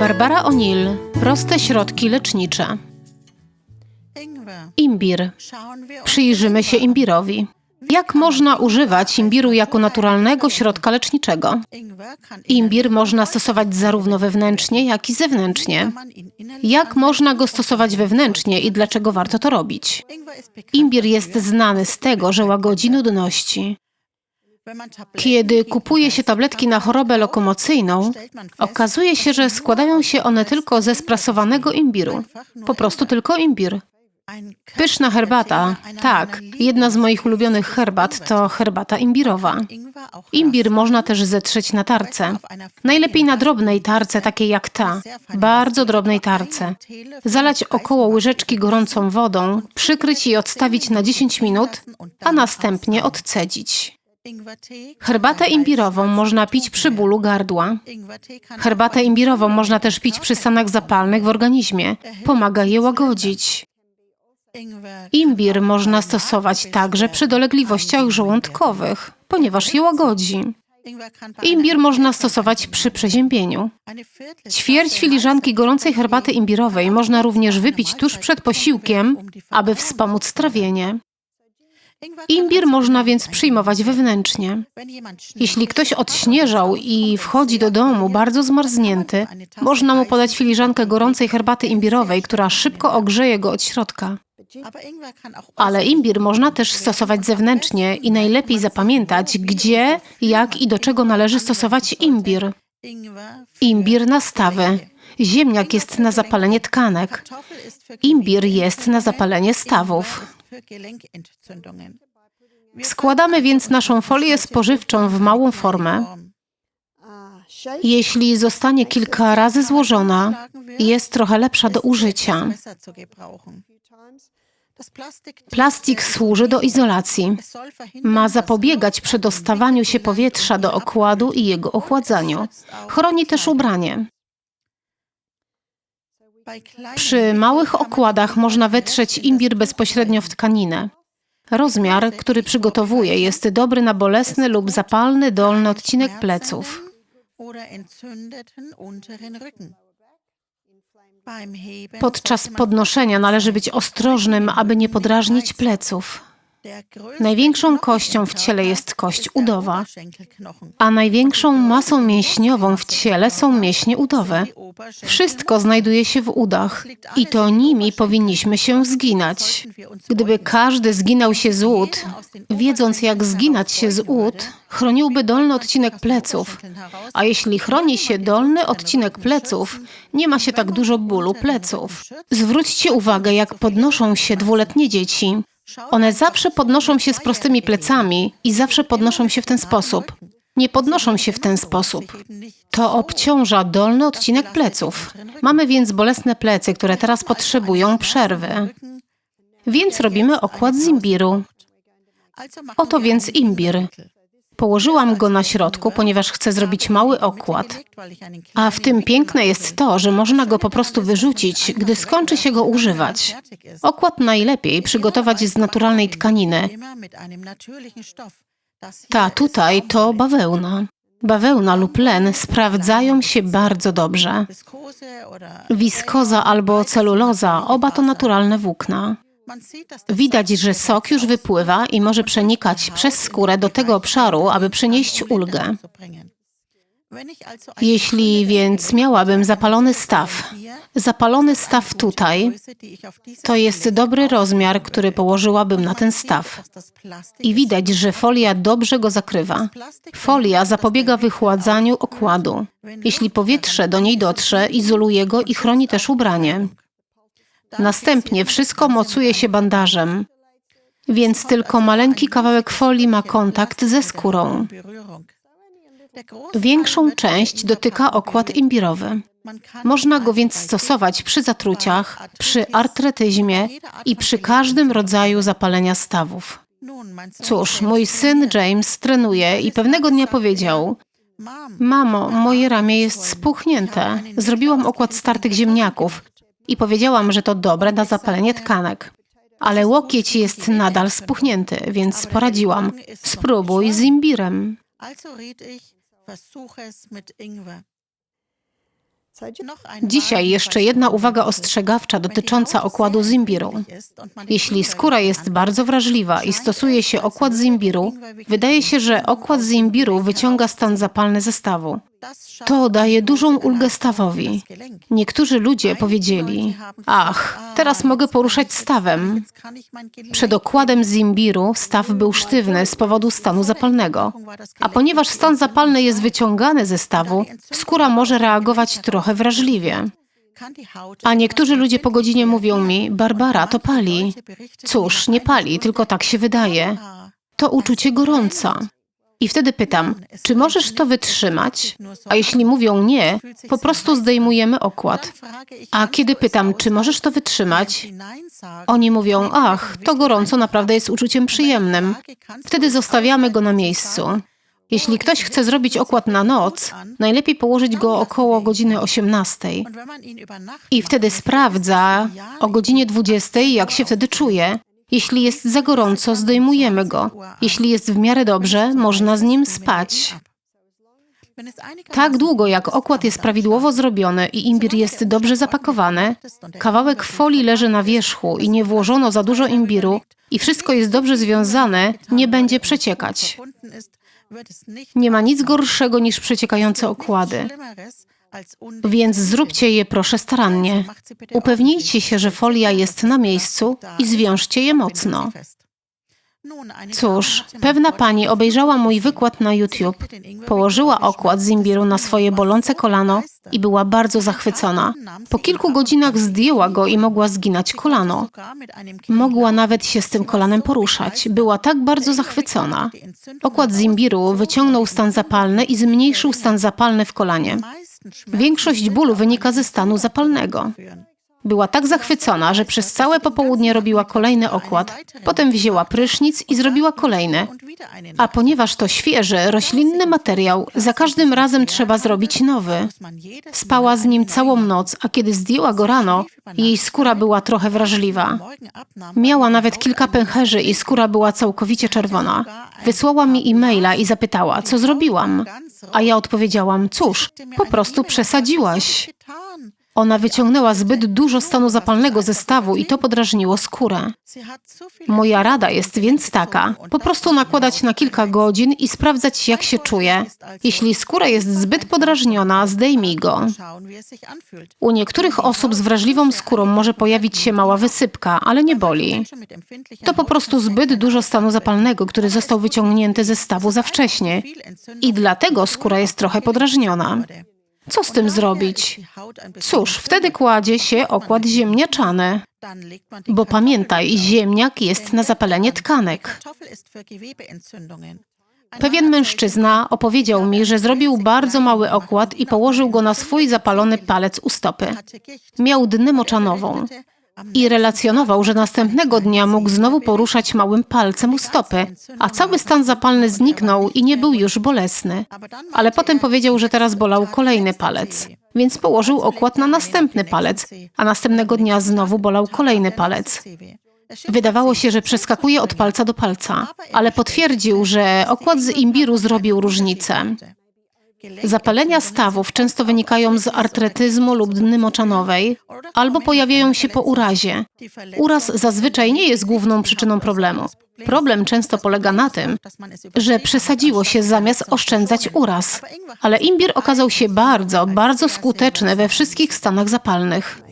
Barbara O'Neill, proste środki lecznicze. Imbir. Przyjrzymy się imbirowi. Jak można używać imbiru jako naturalnego środka leczniczego? Imbir można stosować zarówno wewnętrznie, jak i zewnętrznie. Jak można go stosować wewnętrznie i dlaczego warto to robić? Imbir jest znany z tego, że łagodzi nudności. Kiedy kupuje się tabletki na chorobę lokomocyjną, okazuje się, że składają się one tylko ze sprasowanego imbiru. Po prostu tylko imbir. Pyszna herbata. Tak, jedna z moich ulubionych herbat to herbata imbirowa. Imbir można też zetrzeć na tarce. Najlepiej na drobnej tarce, takiej jak ta. Bardzo drobnej tarce. Zalać około łyżeczki gorącą wodą, przykryć i odstawić na 10 minut, a następnie odcedzić. Herbatę imbirową można pić przy bólu gardła. Herbatę imbirową można też pić przy stanach zapalnych w organizmie. Pomaga je łagodzić. Imbir można stosować także przy dolegliwościach żołądkowych, ponieważ je łagodzi. Imbir można stosować przy przeziębieniu. Ćwierć filiżanki gorącej herbaty imbirowej można również wypić tuż przed posiłkiem, aby wspomóc trawienie. Imbir można więc przyjmować wewnętrznie. Jeśli ktoś odśnieżał i wchodzi do domu bardzo zmarznięty, można mu podać filiżankę gorącej herbaty imbirowej, która szybko ogrzeje go od środka. Ale imbir można też stosować zewnętrznie i najlepiej zapamiętać, gdzie, jak i do czego należy stosować imbir. Imbir na stawy. Ziemniak jest na zapalenie tkanek. Imbir jest na zapalenie stawów. Składamy więc naszą folię spożywczą w małą formę. Jeśli zostanie kilka razy złożona, jest trochę lepsza do użycia. Plastik służy do izolacji. Ma zapobiegać przedostawaniu się powietrza do okładu i jego ochładzaniu. Chroni też ubranie. Przy małych okładach można wetrzeć imbir bezpośrednio w tkaninę. Rozmiar, który przygotowuję, jest dobry na bolesny lub zapalny dolny odcinek pleców. Podczas podnoszenia należy być ostrożnym, aby nie podrażnić pleców. Największą kością w ciele jest kość udowa, a największą masą mięśniową w ciele są mięśnie udowe. Wszystko znajduje się w udach i to nimi powinniśmy się zginać. Gdyby każdy zginął się z ud, wiedząc jak zginać się z ud, chroniłby dolny odcinek pleców. A jeśli chroni się dolny odcinek pleców, nie ma się tak dużo bólu pleców. Zwróćcie uwagę, jak podnoszą się dwuletnie dzieci. One zawsze podnoszą się z prostymi plecami i zawsze podnoszą się w ten sposób. Nie podnoszą się w ten sposób. To obciąża dolny odcinek pleców. Mamy więc bolesne plecy, które teraz potrzebują przerwy. Więc robimy okład z imbiru. Oto więc imbir. Położyłam go na środku, ponieważ chcę zrobić mały okład. A w tym piękne jest to, że można go po prostu wyrzucić, gdy skończy się go używać. Okład najlepiej przygotować z naturalnej tkaniny. Ta tutaj to bawełna. Bawełna lub len sprawdzają się bardzo dobrze. Wiskoza albo celuloza, oba to naturalne włókna. Widać, że sok już wypływa i może przenikać przez skórę do tego obszaru, aby przynieść ulgę. Jeśli więc miałabym zapalony staw, zapalony staw tutaj, to jest dobry rozmiar, który położyłabym na ten staw. I widać, że folia dobrze go zakrywa. Folia zapobiega wychładzaniu okładu. Jeśli powietrze do niej dotrze, izoluje go i chroni też ubranie. Następnie wszystko mocuje się bandażem, więc tylko maleńki kawałek folii ma kontakt ze skórą. Większą część dotyka okład imbirowy. Można go więc stosować przy zatruciach, przy artretyzmie i przy każdym rodzaju zapalenia stawów. Cóż, mój syn James trenuje i pewnego dnia powiedział: Mamo, moje ramię jest spuchnięte. Zrobiłam okład startych ziemniaków i powiedziałam, że to dobre na zapalenie tkanek. Ale łokieć jest nadal spuchnięty, więc poradziłam. Spróbuj z imbirem. Dzisiaj jeszcze jedna uwaga ostrzegawcza dotycząca okładu z imbiru. Jeśli skóra jest bardzo wrażliwa i stosuje się okład z imbiru, wydaje się, że okład z imbiru wyciąga stan zapalny ze stawu. To daje dużą ulgę stawowi. Niektórzy ludzie powiedzieli: Ach, teraz mogę poruszać stawem. Przed okładem z imbiru staw był sztywny z powodu stanu zapalnego. A ponieważ stan zapalny jest wyciągany ze stawu, skóra może reagować trochę wrażliwie. A niektórzy ludzie po godzinie mówią mi: Barbara, to pali. Cóż, nie pali, tylko tak się wydaje. To uczucie gorąca. I wtedy pytam, czy możesz to wytrzymać? A jeśli mówią nie, po prostu zdejmujemy okład. A kiedy pytam, czy możesz to wytrzymać? Oni mówią, ach, to gorąco naprawdę jest uczuciem przyjemnym. Wtedy zostawiamy go na miejscu. Jeśli ktoś chce zrobić okład na noc, najlepiej położyć go około godziny 18. I wtedy sprawdza o godzinie 20, jak się wtedy czuje. Jeśli jest za gorąco, zdejmujemy go. Jeśli jest w miarę dobrze, można z nim spać. Tak długo jak okład jest prawidłowo zrobiony i imbir jest dobrze zapakowany, kawałek folii leży na wierzchu i nie włożono za dużo imbiru i wszystko jest dobrze związane, nie będzie przeciekać. Nie ma nic gorszego niż przeciekające okłady. Więc zróbcie je proszę starannie. Upewnijcie się, że folia jest na miejscu i zwiążcie je mocno. Cóż, pewna pani obejrzała mój wykład na YouTube, położyła okład z imbiru na swoje bolące kolano i była bardzo zachwycona. Po kilku godzinach zdjęła go i mogła zginać kolano. Mogła nawet się z tym kolanem poruszać. Była tak bardzo zachwycona. Okład z imbiru wyciągnął stan zapalny i zmniejszył stan zapalny w kolanie. Większość bólu wynika ze stanu zapalnego. Była tak zachwycona, że przez całe popołudnie robiła kolejny okład, potem wzięła prysznic i zrobiła kolejny. A ponieważ to świeży, roślinny materiał, za każdym razem trzeba zrobić nowy. Spała z nim całą noc, a kiedy zdjęła go rano, jej skóra była trochę wrażliwa. Miała nawet kilka pęcherzy i skóra była całkowicie czerwona. Wysłała mi e-maila i zapytała, co zrobiłam. A ja odpowiedziałam, cóż, po prostu przesadziłaś. Ona wyciągnęła zbyt dużo stanu zapalnego ze stawu i to podrażniło skórę. Moja rada jest więc taka: po prostu nakładać na kilka godzin i sprawdzać, jak się czuje. Jeśli skóra jest zbyt podrażniona, zdejmij go. U niektórych osób z wrażliwą skórą może pojawić się mała wysypka, ale nie boli. To po prostu zbyt dużo stanu zapalnego, który został wyciągnięty ze stawu za wcześnie. I dlatego skóra jest trochę podrażniona. Co z tym zrobić? Cóż, wtedy kładzie się okład ziemniaczany. Bo pamiętaj, ziemniak jest na zapalenie tkanek. Pewien mężczyzna opowiedział mi, że zrobił bardzo mały okład i położył go na swój zapalony palec u stopy. Miał dnę moczanową i relacjonował, że następnego dnia mógł znowu poruszać małym palcem u stopy, a cały stan zapalny zniknął i nie był już bolesny. Ale potem powiedział, że teraz bolał kolejny palec. Więc położył okład na następny palec, a następnego dnia znowu bolał kolejny palec. Wydawało się, że przeskakuje od palca do palca, ale potwierdził, że okład z imbiru zrobił różnicę. Zapalenia stawów często wynikają z artretyzmu lub dny moczanowej albo pojawiają się po urazie. Uraz zazwyczaj nie jest główną przyczyną problemu. Problem często polega na tym, że przesadziło się zamiast oszczędzać uraz. Ale imbir okazał się bardzo, bardzo skuteczny we wszystkich stanach zapalnych.